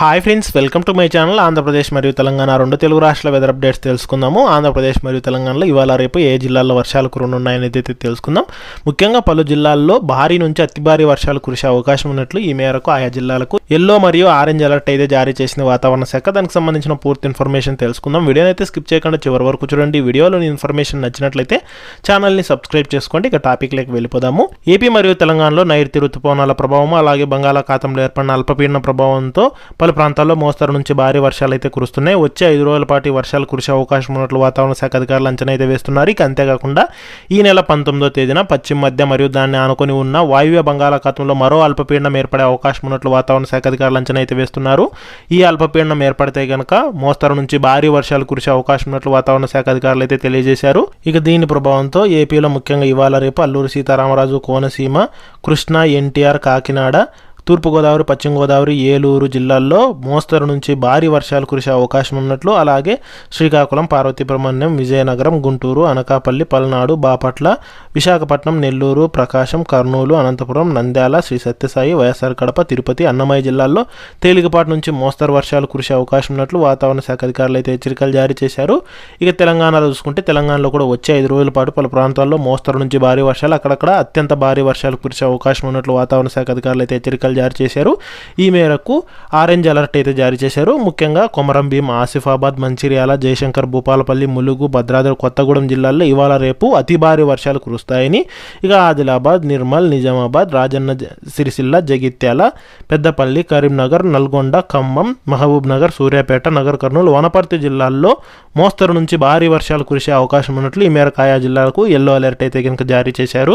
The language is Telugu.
Hi friends welcome to my channel Andhra Pradesh మరియు తెలంగాణ రెండు తెలుగు రాష్ట్రాల వెదర్ అప్డేట్స్ తెలుసుకుందాము. ఆంధ్రప్రదేశ్ మరియు తెలంగాణలో ఇవాళ రేపు ఏ జిల్లాల్లో వర్షాలు కురునున్నాయని అయితే తెలుసుకుందాం. ముఖ్యంగా పలు జిల్లాల్లో భారీ నుంచి అతి భారీ వర్షాలు కురిసే అవకాశం ఉన్నట్లు ఈ మేరకు ఆయా జిల్లాలకు ఎల్లో మరియు ఆరెంజ్ అలర్ట్ అయితే జారీ చేసిన వాతావరణ శాఖ. దానికి సంబంధించిన పూర్తి ఇన్ఫర్మేషన్ తెలుసుకుందాం. వీడియోని అయితే స్కిప్ చేయకుండా చివరి వరకు చూడండి. వీడియోలోని ఇన్ఫర్మేషన్ నచ్చినట్లయితే ఛానల్ని సబ్స్క్రైబ్ చేసుకోండి. ఇక టాపిక్లోకి వెళ్ళిపోదాము. ఏపీ మరియు తెలంగాణలో నైరుతి రుతుపవనాల ప్రభావం అలాగే బంగాళాఖాతంలో ఏర్పడిన అల్పపీడన ప్రభావంతో పలు ప్రాంతాల్లో మోస్తరు నుంచి భారీ వర్షాలు అయితే కురుస్తున్నాయి. వచ్చే ఐదు రోజుల పాటు వర్షాలు కురిసే అవకాశం ఉన్నట్లు వాతావరణ శాఖ అధికారులు అంచనా అయితే వేస్తున్నారు. ఇక అంతేకాకుండా ఈ నెల పంతొమ్మిదో తేదీన పశ్చిమ మధ్య మరియు దాన్ని ఆనుకొని ఉన్న వాయువ్య బంగాళాఖాతంలో మరో అల్పపీడనం ఏర్పడే అవకాశం ఉన్నట్లు వాతావరణ శాఖ అధికారులు అంచనా అయితే వేస్తున్నారు. ఈ అల్పపీడనం ఏర్పడితే గనక మోస్తరు నుంచి భారీ వర్షాలు కురిసే అవకాశం ఉన్నట్లు వాతావరణ శాఖ అధికారులు అయితే తెలియజేశారు. ఇక దీని ప్రభావంతో ఏపీలో ముఖ్యంగా ఇవాళ రేపు అల్లూరు సీతారామరాజు కోనసీమ కృష్ణా ఎన్టీఆర్ కాకినాడ తూర్పుగోదావరి పశ్చిమ గోదావరి ఏలూరు జిల్లాల్లో మోస్తరు నుంచి భారీ వర్షాలు కురిసే అవకాశం ఉన్నట్లు అలాగే శ్రీకాకుళం పార్వతీపురమణ్యం విజయనగరం గుంటూరు అనకాపల్లి పల్నాడు బాపట్ల విశాఖపట్నం నెల్లూరు ప్రకాశం కర్నూలు అనంతపురం నంద్యాల శ్రీ సత్యసాయి వైఎస్ఆర్ కడప తిరుపతి అన్నమయ్య జిల్లాల్లో తేలికపాటి నుంచి మోస్తరు వర్షాలు కురిసే అవకాశం ఉన్నట్లు వాతావరణ శాఖ అధికారులు అయితే హెచ్చరికలు జారీ చేశారు. ఇక తెలంగాణలో చూసుకుంటే తెలంగాణలో కూడా వచ్చే ఐదు రోజుల పాటు పలు ప్రాంతాల్లో మోస్తరు నుంచి భారీ వర్షాలు అక్కడక్కడ అత్యంత భారీ వర్షాలు కురిసే అవకాశం ఉన్నట్లు వాతావరణ శాఖ అధికారులు అయితే హెచ్చరికలు జారీ చేశారు. ఈ మేరకు ఆరెంజ్ అలర్ట్ అయితే జారీ చేశారు. ముఖ్యంగా కొమరం భీం ఆసిఫాబాద్ మంచిర్యాల జయశంకర్ భూపాలపల్లి ములుగు భద్రాద్రి కొత్తగూడెం జిల్లాల్లో ఇవాళ రేపు అతి భారీ వర్షాలు కురుస్తాయని ఇక ఆదిలాబాద్ నిర్మల్ నిజామాబాద్ రాజన్న సిరిసిల్ల జగిత్యాల పెద్దపల్లి కరీంనగర్ నల్గొండ ఖమ్మం మహబూబ్ నగర్ సూర్యాపేట నగర్ కర్నూలు వనపర్తి జిల్లాల్లో మోస్తరు నుంచి భారీ వర్షాలు కురిసే అవకాశం ఉన్నట్లు ఈ మేరకు ఆయా జిల్లాలకు ఎల్లో అలర్ట్ అయితే కనుక జారీ చేశారు.